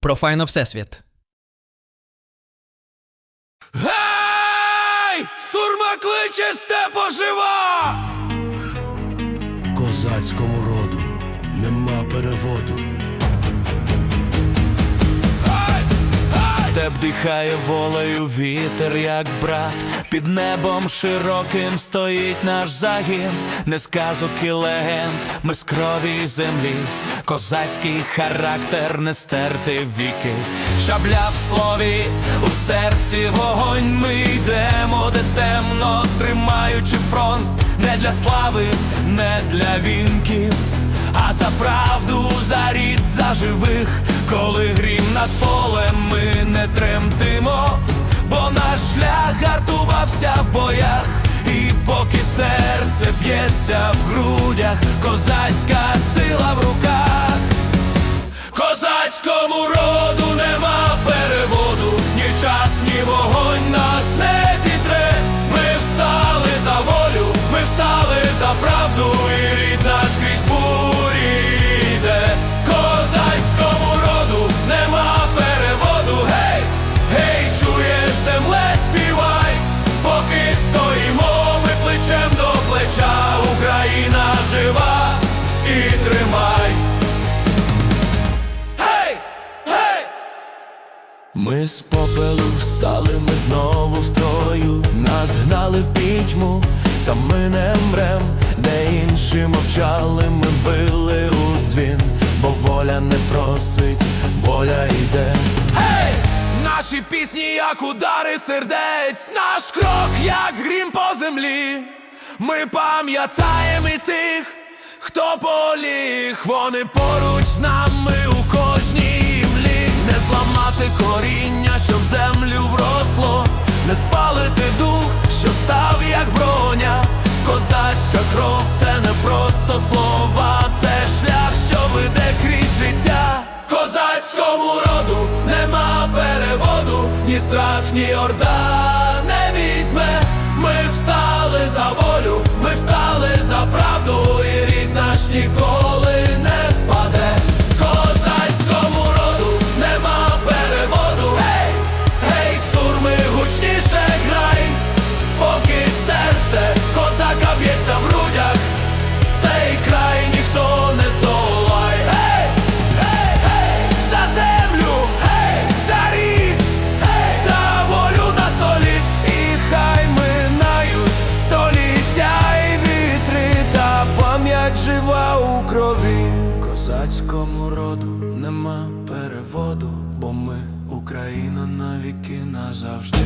Про файно всесвіт. Гей! Сурма кличе степо жива! Козацькому роду нема переводу. Степ дихає волею вітер, як брат. Під небом широким стоїть наш загін, не сказок і легенд, ми з крові землі, козацький характер не стерти віки. Шабля в слові, у серці вогонь. Ми йдемо, де темно, тримаючи фронт, не для слави, не для вінків. А за правду, за рід, за живих, коли грім над полем ми б'ється в грудях, козацька сила в руках, козацькому роду нема переводу, ні час, ні вогонь нас Ми з попелу встали, ми знову в строю, нас гнали в пітьму, та ми не мрем, де інші мовчали, ми били у дзвін, бо воля не просить, воля йде. Гей! Наші пісні, як удари сердець, наш крок, як грім по землі. Ми пам'ятаємо тих, хто поліг, вони поруч з нами у кожній зламати коріння, що в землю вросло, не спалити дух, що став як броня. Козацька кров це не просто слова, це шлях, що веде крізь життя. Козацькому роду нема переводу, ні страх, ні орда Козацькому роду нема переводу, бо ми Україна навіки назавжди.